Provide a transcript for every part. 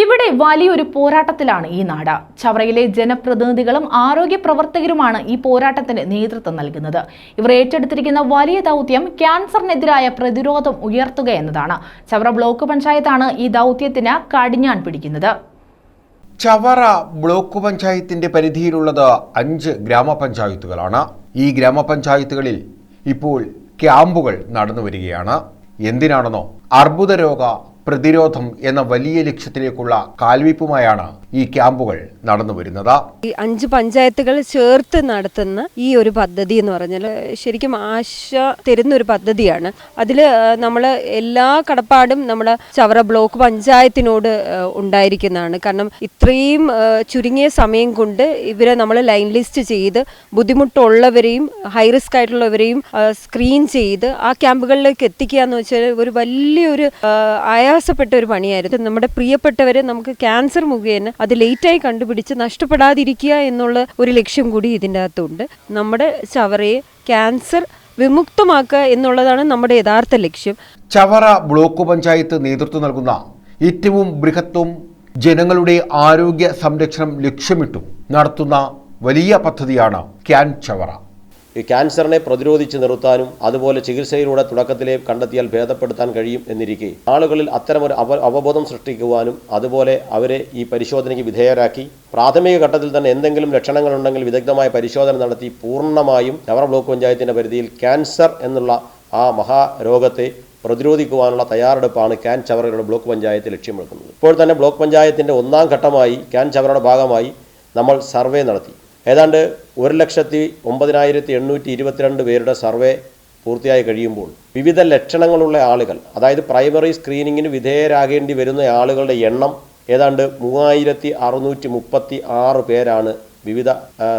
ഇവിടെ വലിയൊരു പോരാട്ടത്തിലാണ് ഈ നാട്. ചവറയിലെ ജനപ്രതിനിധികളും ആരോഗ്യ പ്രവർത്തകരുമാണ് ഈ പോരാട്ടത്തിന് നേതൃത്വം നൽകുന്നത്. ഇവർ ഏറ്റെടുത്തിരിക്കുന്ന വലിയ ദൗത്യം ക്യാൻസറിനെതിരായ പ്രതിരോധം ഉയർത്തുക എന്നതാണ്. ചവറ ബ്ലോക്ക് പഞ്ചായത്താണ് ഈ ദൗത്യത്തിന് കടിഞ്ഞാൻ പിടിക്കുന്നത്. ചവറ ബ്ലോക്ക് പഞ്ചായത്തിന്റെ പരിധിയിലുള്ളത് അഞ്ച് ഗ്രാമപഞ്ചായത്തുകളാണ്. ഈ ഗ്രാമപഞ്ചായത്തുകളിൽ ഇപ്പോൾ ക്യാമ്പുകൾ നടന്നു വരികയാണ് എന്തിനാണെന്നോ? അർബുദ രോഗ പ്രതിരോധം എന്ന വലിയ ലക്ഷ്യത്തിലേക്കുള്ള കാൽവയ്പുമായാണ് ഈ ക്യാമ്പുകൾ നടന്നു വരുന്നത്. ഈ അഞ്ച് പഞ്ചായത്തുകൾ ചേർത്ത് നടത്തുന്ന ഈ ഒരു പദ്ധതി എന്ന് പറഞ്ഞാൽ ശരിക്കും ആശ തരുന്ന ഒരു പദ്ധതിയാണ്. അതിൽ നമ്മൾ എല്ലാ കടപ്പാടും നമ്മുടെ ചവറ ബ്ലോക്ക് പഞ്ചായത്തിനോട് ഉണ്ടായിരിക്കുന്നതാണ്. കാരണം ഇത്രയും ചുരുങ്ങിയ സമയം കൊണ്ട് ഇവരെ നമ്മൾ ലൈൻ ലിസ്റ്റ് ചെയ്ത് ബുദ്ധിമുട്ടുള്ളവരെയും ഹൈ റിസ്ക് ആയിട്ടുള്ളവരെയും സ്ക്രീൻ ചെയ്ത് ആ ക്യാമ്പുകളിലേക്ക് എത്തിക്കുക എന്ന് വെച്ചാൽ ഒരു വലിയൊരു ആ, ആയാസപ്പെട്ട ഒരു പണിയായിരുന്നു. നമ്മുടെ പ്രിയപ്പെട്ടവരെ നമുക്ക് ക്യാൻസർ മുഖേന അത് ലേറ്റായി കണ്ടുപിടിച്ച് നഷ്ടപ്പെടാതിരിക്കുക എന്നുള്ള ഒരു ലക്ഷ്യം കൂടി ഇതിന്റെ അകത്തുണ്ട് നമ്മുടെ ചവറയെ ക്യാൻസർ വിമുക്തമാക്കുക എന്നുള്ളതാണ് നമ്മുടെ യഥാർത്ഥ ലക്ഷ്യം. ചവറ ബ്ലോക്ക് പഞ്ചായത്ത് നേതൃത്വം നൽകുന്ന ഏറ്റവും ബൃഹത്തും ജനങ്ങളുടെ ആരോഗ്യ സംരക്ഷണം ലക്ഷ്യമിട്ടും നടത്തുന്ന വലിയ പദ്ധതിയാണ് ക്യാൻ ചവറ. ഈ ക്യാൻസറിനെ പ്രതിരോധിച്ച് നിർത്താനും അതുപോലെ ചികിത്സയിലൂടെ തുടക്കത്തിലെ കണ്ടെത്തിയാൽ ഭേദപ്പെടുത്താൻ കഴിയും എന്നിരിക്കെ ആളുകളിൽ അത്തരമൊരു അവ അവബോധം സൃഷ്ടിക്കുവാനും അതുപോലെ അവരെ ഈ പരിശോധനയ്ക്ക് വിധേയരാക്കി പ്രാഥമിക ഘട്ടത്തിൽ തന്നെ എന്തെങ്കിലും ലക്ഷണങ്ങളുണ്ടെങ്കിൽ വിദഗ്ധമായ പരിശോധന നടത്തി പൂർണമായും ചവറ ബ്ലോക്ക് പഞ്ചായത്തിന്റെ പരിധിയിൽ ക്യാൻസർ എന്നുള്ള ആ മഹാരോഗത്തെ പ്രതിരോധിക്കുവാനുള്ള തയ്യാറെടുപ്പാണ് ക്യാൻ ചവറയുടെ ബ്ലോക്ക് പഞ്ചായത്ത് ലക്ഷ്യം വെക്കുന്നത്. ഇപ്പോൾ തന്നെ ബ്ലോക്ക് പഞ്ചായത്തിന്റെ ഒന്നാം ഘട്ടമായി ക്യാൻ ചവറയുടെ ഭാഗമായി നമ്മൾ സർവേ നടത്തി. ഏതാണ്ട് ഒരു ലക്ഷത്തി ഒമ്പതിനായിരത്തി എണ്ണൂറ്റി ഇരുപത്തിരണ്ട് പേരുടെ സർവേ പൂർത്തിയായി കഴിയുമ്പോൾ വിവിധ ലക്ഷണങ്ങളുള്ള ആളുകൾ അതായത് പ്രൈമറി സ്ക്രീനിങ്ങിന് വിധേയരാകേണ്ടി വരുന്ന ആളുകളുടെ എണ്ണം ഏതാണ്ട് മൂവായിരത്തി അറുന്നൂറ്റി മുപ്പത്തി ആറ് പേരാണ് വിവിധ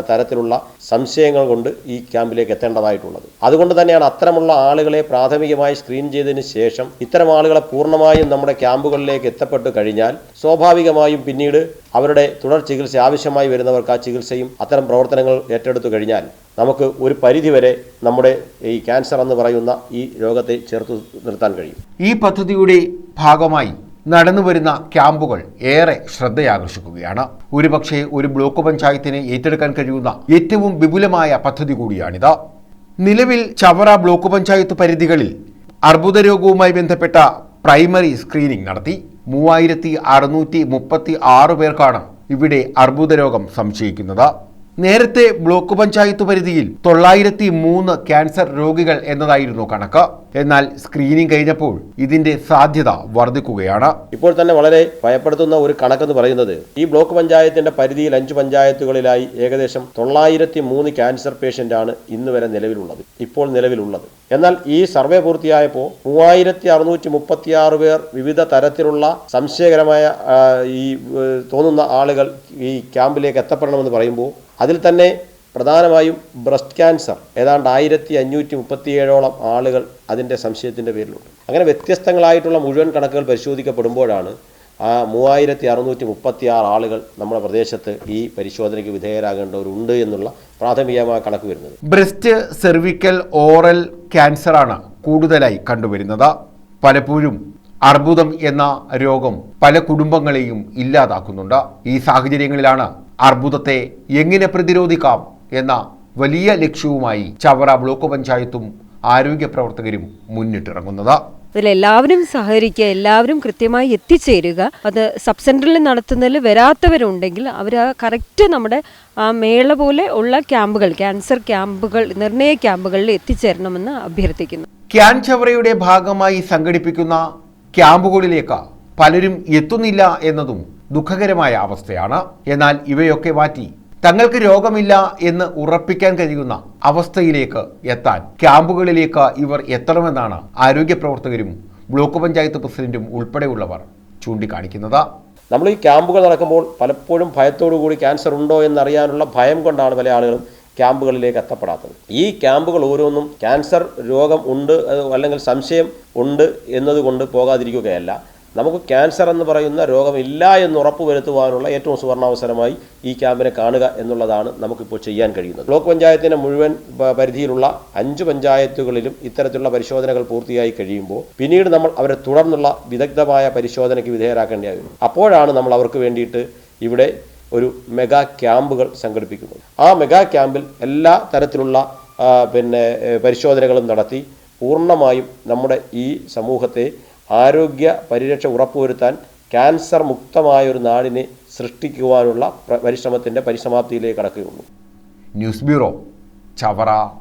തരത്തിലുള്ള സംശയങ്ങൾ കൊണ്ട് ഈ ക്യാമ്പിലേക്ക് എത്തേണ്ടതായിട്ടുള്ളത്. അതുകൊണ്ട് തന്നെയാണ് അത്തരമുള്ള ആളുകളെ പ്രാഥമികമായി സ്ക്രീൻ ചെയ്തതിന് ശേഷം ഇത്തരം ആളുകളെ പൂർണമായും നമ്മുടെ ക്യാമ്പുകളിലേക്ക് എത്തപ്പെട്ട് കഴിഞ്ഞാൽ സ്വാഭാവികമായും പിന്നീട് അവരുടെ തുടർ ചികിത്സ ആവശ്യമായി വരുന്നവർക്ക് ആ ചികിത്സയും അത്തരം പ്രവർത്തനങ്ങൾ ഏറ്റെടുത്തു കഴിഞ്ഞാൽ നമുക്ക് ഒരു പരിധിവരെ നമ്മുടെ ഈ ക്യാൻസർ എന്ന് പറയുന്ന ഈ രോഗത്തെ ചേർത്ത് നിർത്താൻ കഴിയും. ഈ പദ്ധതിയുടെ ഭാഗമായി നടന്നുവരുന്ന ക്യാമ്പുകൾ ഏറെ ശ്രദ്ധയാകർഷിക്കുകയാണ്. ഒരുപക്ഷെ ഒരു ബ്ലോക്ക് പഞ്ചായത്തിന് ഏറ്റെടുക്കാൻ കഴിയുന്ന ഏറ്റവും വിപുലമായ പദ്ധതി കൂടിയാണിത്. നിലവിൽ ചവറ ബ്ലോക്ക് പഞ്ചായത്ത് പരിധികളിൽ അർബുദ രോഗവുമായി ബന്ധപ്പെട്ട പ്രൈമറി സ്ക്രീനിംഗ് നടത്തി. മൂവായിരത്തി അറുന്നൂറ്റി മുപ്പത്തി ആറ് പേർക്കാണ് ഇവിടെ അർബുദ രോഗം സംശയിക്കുന്നത്. നേരത്തെ ബ്ലോക്ക് പഞ്ചായത്ത് പരിധിയിൽ തൊള്ളായിരത്തി മൂന്ന് ക്യാൻസർ രോഗികൾ എന്നതായിരുന്നു കണക്ക്. എന്നാൽ സ്ക്രീനിങ് കഴിഞ്ഞപ്പോൾ ഇതിന്റെ സാധ്യത വർദ്ധിക്കുകയാണ് ഇപ്പോൾ തന്നെ വളരെ ഭയപ്പെടുത്തുന്ന ഒരു കണക്കെന്ന് പറയുന്നത് ഈ ബ്ലോക്ക് പഞ്ചായത്തിന്റെ പരിധിയിൽ അഞ്ച് പഞ്ചായത്തുകളിലായി ഏകദേശം തൊള്ളായിരത്തി മൂന്ന് ക്യാൻസർ പേഷ്യന്റ് ആണ് ഇന്ന് വരെ നിലവിലുള്ളത് ഇപ്പോൾ നിലവിലുള്ളത്. എന്നാൽ ഈ സർവേ പൂർത്തിയായപ്പോൾ മൂവായിരത്തി അറുന്നൂറ്റി മുപ്പത്തിയാറ് പേർ വിവിധ തരത്തിലുള്ള സംശയകരമായ ഈ തോന്നുന്ന ആളുകൾ ഈ ക്യാമ്പിലേക്ക് എത്തപ്പെടണമെന്ന് പറയുമ്പോൾ അതിൽ തന്നെ പ്രധാനമായും ബ്രസ്റ്റ് ക്യാൻസർ. ഏതാണ്ട് ആയിരത്തി അഞ്ഞൂറ്റി മുപ്പത്തിയേഴോളം ആളുകൾ അതിന്റെ സംശയത്തിന്റെ പേരിലുണ്ട്. അങ്ങനെ വ്യത്യസ്തങ്ങളായിട്ടുള്ള മുഴുവൻ കണക്കുകൾ പരിശോധിക്കപ്പെടുമ്പോഴാണ് ആ മൂവായിരത്തി അറുന്നൂറ്റി മുപ്പത്തി ആറ് ആളുകൾ നമ്മുടെ പ്രദേശത്ത് ഈ പരിശോധനയ്ക്ക് വിധേയരാകേണ്ടവരുണ്ട് എന്നുള്ള പ്രാഥമികമായ കണക്ക് വരുന്നത്. ബ്രസ്റ്റ് സെർവിക്കൽ ഓറൽ ക്യാൻസറാണ് കൂടുതലായി കണ്ടുവരുന്നത്. പലപ്പോഴും അർബുദം എന്ന രോഗം പല കുടുംബങ്ങളെയും ഇല്ലാതാക്കുന്നുണ്ട്. ഈ സാഹചര്യങ്ങളിലാണ് അർബുദത്തെ എങ്ങനെ പ്രതിരോധിക്കാം എന്ന വലിയ ലക്ഷ്യവുമായി ചവറ ബ്ലോക്ക് പഞ്ചായത്തും ആരോഗ്യ പ്രവർത്തകരും മുന്നിട്ടിറങ്ങുന്നത്. അതിലെല്ലാവരും സഹകരിക്കുക എല്ലാവരും കൃത്യമായി എത്തിച്ചേരുക. അത് സബ് സെന്ററിൽ നടത്തുന്നതിൽ വരാത്തവരുണ്ടെങ്കിൽ അവർ ആ കറക്റ്റ് നമ്മുടെ ആ മേള പോലെ ഉള്ള ക്യാമ്പുകൾ ക്യാൻസർ ക്യാമ്പുകൾ നിർണയ ക്യാമ്പുകളിൽ എത്തിച്ചേരണമെന്ന് അഭ്യർത്ഥിക്കുന്നു. ക്യാൻ ചവറയുടെ ഭാഗമായി സംഘടിപ്പിക്കുന്ന ക്യാമ്പുകളിലേക്ക് പലരും എത്തുന്നില്ല എന്നതും ദുഃഖകരമായ അവസ്ഥയാണ്. എന്നാൽ ഇവയൊക്കെ മാറ്റി തങ്ങൾക്ക് രോഗമില്ല എന്ന് ഉറപ്പിക്കാൻ കഴിയുന്ന അവസ്ഥയിലേക്ക് എത്താൻ ക്യാമ്പുകളിലേക്ക് ഇവർ എത്തണമെന്നാണ് ആരോഗ്യ പ്രവർത്തകരും ബ്ലോക്ക് പഞ്ചായത്ത് പ്രസിഡന്റും ഉൾപ്പെടെയുള്ളവർ ചൂണ്ടിക്കാണിക്കുന്നത്. നമ്മൾ ഈ ക്യാമ്പുകൾ നടക്കുമ്പോൾ പലപ്പോഴും ഭയത്തോടു കൂടി ക്യാൻസർ ഉണ്ടോ എന്നറിയാനുള്ള ഭയം കൊണ്ടാണ് പല ആളുകളും ക്യാമ്പുകളിലേക്ക് എത്തപ്പെടാത്തത്. ഈ ക്യാമ്പുകൾ ഓരോന്നും ക്യാൻസർ രോഗം ഉണ്ട് അല്ലെങ്കിൽ സംശയം ഉണ്ട് എന്നതുകൊണ്ട് പോകാതിരിക്കുകയല്ല. നമുക്ക് ക്യാൻസർ എന്ന് പറയുന്ന രോഗമില്ല എന്ന് ഉറപ്പ് വരുത്തുവാനുള്ള ഏറ്റവും സുവർണാവസരമായി ഈ ക്യാമ്പിനെ കാണുക എന്നുള്ളതാണ് നമുക്കിപ്പോൾ ചെയ്യാൻ കഴിയുന്നത്. ബ്ലോക്ക് പഞ്ചായത്തിന്റെ മുഴുവൻ പരിധിയിലുള്ള അഞ്ച് പഞ്ചായത്തുകളിലും ഇത്തരത്തിലുള്ള പരിശോധനകൾ പൂർത്തിയായി കഴിയുമ്പോൾ പിന്നീട് നമ്മൾ അവരെ തുടർന്നുള്ള വിദഗ്ധമായ പരിശോധനയ്ക്ക് വിധേയരാക്കേണ്ടതായിരുന്നു. അപ്പോഴാണ് നമ്മൾ അവർക്ക് വേണ്ടിയിട്ട് ഇവിടെ ഒരു മെഗാ ക്യാമ്പുകൾ സംഘടിപ്പിക്കുന്നത്. ആ മെഗാ ക്യാമ്പിൽ എല്ലാ തരത്തിലുള്ള പിന്നെ പരിശോധനകളും നടത്തി പൂർണമായും നമ്മുടെ ഈ സമൂഹത്തെ ആരോഗ്യ പരിരക്ഷ ഉറപ്പുവരുത്താൻ ക്യാൻസർ മുക്തമായ ഒരു നാടിനെ സൃഷ്ടിക്കുവാനുള്ള പ്ര- പരിശ്രമത്തിന്റെ പരിസമാപ്തിയിലേക്ക് കടക്കുകയുള്ളൂ. News bureau Chavara.